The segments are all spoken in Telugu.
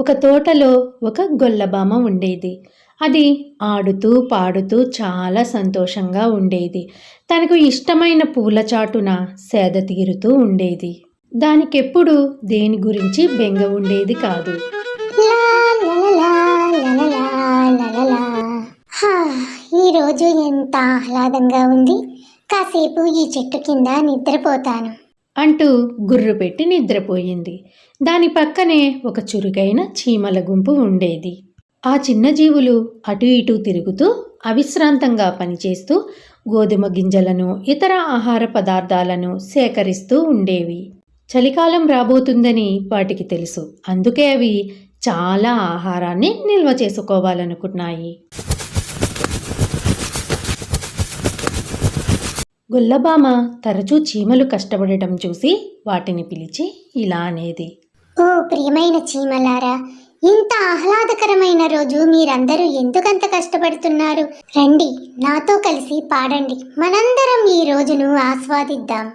ఒక తోటలో ఒక గొల్లబామ ఉండేది. అది ఆడుతూ పాడుతూ చాలా సంతోషంగా ఉండేది. తనకు ఇష్టమైన పూల చాటున సేద తీరుతూ ఉండేది. దానికెప్పుడు దేని గురించి బెంగ ఉండేది కాదు. ఈరోజు ఎంత ఆహ్లాదంగా ఉంది. కాసేపు ఈ చెట్టు కింద నిద్రపోతాను. అంటూ గుర్రు పెట్టి నిద్రపోయింది. దాని పక్కనే ఒక చురుకైన చీమల గుంపు ఉండేది. ఆ చిన్న జీవులు అటు ఇటు తిరుగుతూ అవిశ్రాంతంగా పనిచేస్తూ గోధుమ గింజలను ఇతర ఆహార పదార్థాలను సేకరిస్తూ ఉండేవి. చలికాలం రాబోతుందని వాటికి తెలుసు. అందుకే అవి చాలా ఆహారాన్ని నిల్వ చేసుకోవాలనుకున్నాయి. గొల్లబామ తరచూ చీమలు కష్టపడటం చూసి వాటిని పిలిచి ఇలా అనేది. ఓ ప్రియమైన చీమలారా ఇంత ఆహ్లాదకరమైన రోజు మీరందరూ ఎందుకంత కష్టపడుతున్నారు? రండి నాతో కలిసి పాడండి. మనందరం ఈ రోజును ఆస్వాదిద్దాం.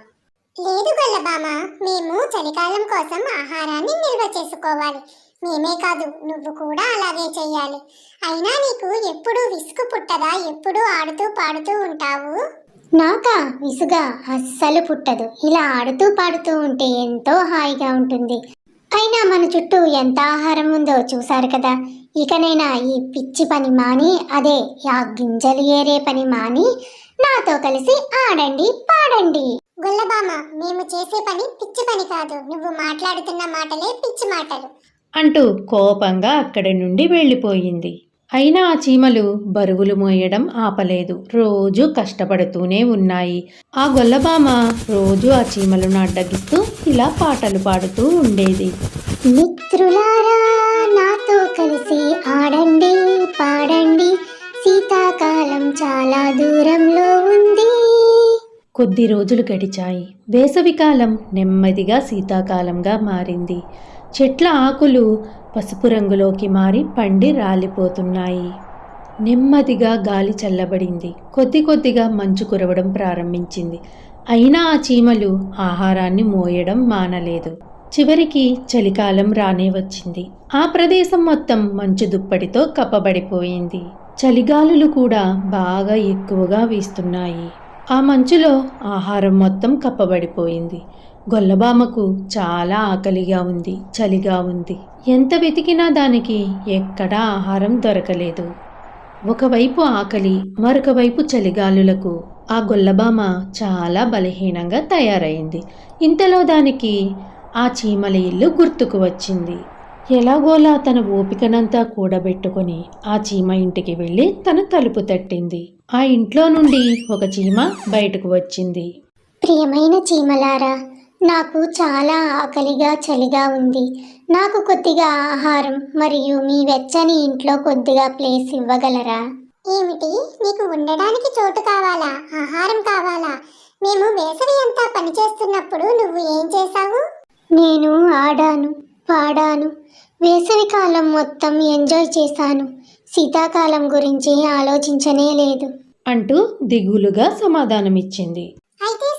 లేదు గొల్లబామ మేము చలికాలం కోసం ఆహారాన్ని నిల్వ చేసుకోవాలి. మేమే కాదు నువ్వు కూడా అలాగే చెయ్యాలి. అయినా నీకు ఎప్పుడు విసుగు పుట్టదా? ఎప్పుడు ఆడుతూ పాడుతూ ఉంటావు? నాకా? విసుగా. అస్సలు పుట్టదు. ఇలా ఆడుతూ పాడుతూ ఉంటే ఎంతో హాయిగా ఉంటుంది. అయినా మన చుట్టూ ఎంత ఆహారం ఉందో చూశారు కదా. ఇకనైనా ఈ పిచ్చి పని మాని అదే ఆ గింజలు ఏరే పని మాని నాతో కలిసి ఆడండి పాడండి. గుల్లబామ మేము చేసే పని పిచ్చి పని కాదు. నువ్వు మాట్లాడుతున్న మాటలే పిచ్చి మాటలు. అంటూ కోపంగా అక్కడి నుండి వెళ్ళిపోయింది. అయినా ఆ చీమలు బరువులు మోయడం ఆపలేదు. రోజు కష్టపడుతూనే ఉన్నాయి. ఆ గొల్లబామ రోజు ఆ చీమలను అడ్డగిస్తూ ఇలా పాటలు పాడుతూ ఉండేది. మిత్రులారా నాతో కలిసి ఆడండి పాడండి. శీతాకాలం చాలా దూరంలో ఉంది. కొద్ది రోజులు గడిచాయి. వేసవికాలం నెమ్మదిగా శీతాకాలంగా మారింది. చెట్ల ఆకులు పసుపు రంగులోకి మారి పండి రాలిపోతున్నాయి. నెమ్మదిగా గాలి చల్లబడింది. కొద్ది కొద్దిగా మంచు కురవడం ప్రారంభించింది. అయినా ఆ చీమలు ఆహారాన్ని మోయడం మానలేదు. చివరికి చలికాలం రానే వచ్చింది. ఆ ప్రదేశం మొత్తం మంచు దుప్పటితో కప్పబడిపోయింది. చలిగాలులు కూడా బాగా ఎక్కువగా వీస్తున్నాయి. ఆ మంచులో ఆహారం మొత్తం కప్పబడిపోయింది. గొల్లబామకు చాలా ఆకలిగా ఉంది చలిగా ఉంది. ఎంత వెతికినా దానికి ఎక్కడా ఆహారం దొరకలేదు. ఒకవైపు ఆకలి మరొక వైపు చలిగాలులకు ఆ గొల్లబామ చాలా బలహీనంగా తయారైంది. ఇంతలో దానికి ఆ చీమల ఇల్లు గుర్తుకు వచ్చింది. ఎలాగోలా తన ఓపికనంతా కూడబెట్టుకొని ఆ చీమ ఇంటికి వెళ్ళి తన తలుపు తట్టింది. ఆ ఇంట్లో నుండి ఒక చీమ బయటకు వచ్చింది. ప్రియమైన చీమలారా నాకు చాలా ఆకలిగా చలిగా ఉంది. నాకు కొద్దిగా ఆహారం మరియు మీ వెచ్చని ఇంట్లో కొద్దిగా ప్లేస్ ఇవ్వగలరా? ఏమిటి? నీకు ఉండడానికి చోటు కావాలా? ఆహారం కావాలా? మేము వేసవి అంతా పనిచేస్తున్నప్పుడు నువ్వు ఏం చేశావు? నేను ఆడాను పాడాను. వేసవి కాలం మొత్తం ఎంజాయ్ చేశాను. శీతాకాలం గురించి ఆలోచించనే లేదు. అంటూ దిగులుగా సమాధానమిచ్చింది.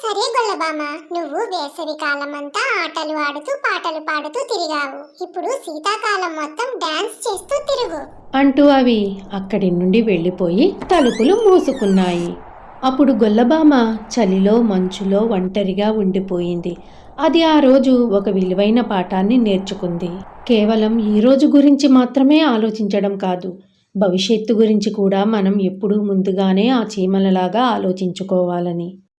సరే గొల్లబామ నువ్వు వేసవి అంతా ఆటలు ఆడుతూ పాటలు పాడుతూ తిరిగావు. ఇప్పుడు శీతాకాలం మొత్తం డాన్స్ చేస్తూ తిరుగు. అంటూ అవి అక్కడి నుండి వెళ్ళిపోయి తలుపులు మూసుకున్నాయి. అప్పుడు గొల్లబామ చలిలో మంచులో ఒంటరిగా ఉండిపోయింది. అది ఆ రోజు ఒక విలువైన పాఠాన్ని నేర్చుకుంది. కేవలం ఈ రోజు గురించి మాత్రమే ఆలోచించడం కాదు. భవిష్యత్తు గురించి కూడా మనం ఎప్పుడూ ముందుగానే ఆ చీమలలాగా ఆలోచించుకోవాలని.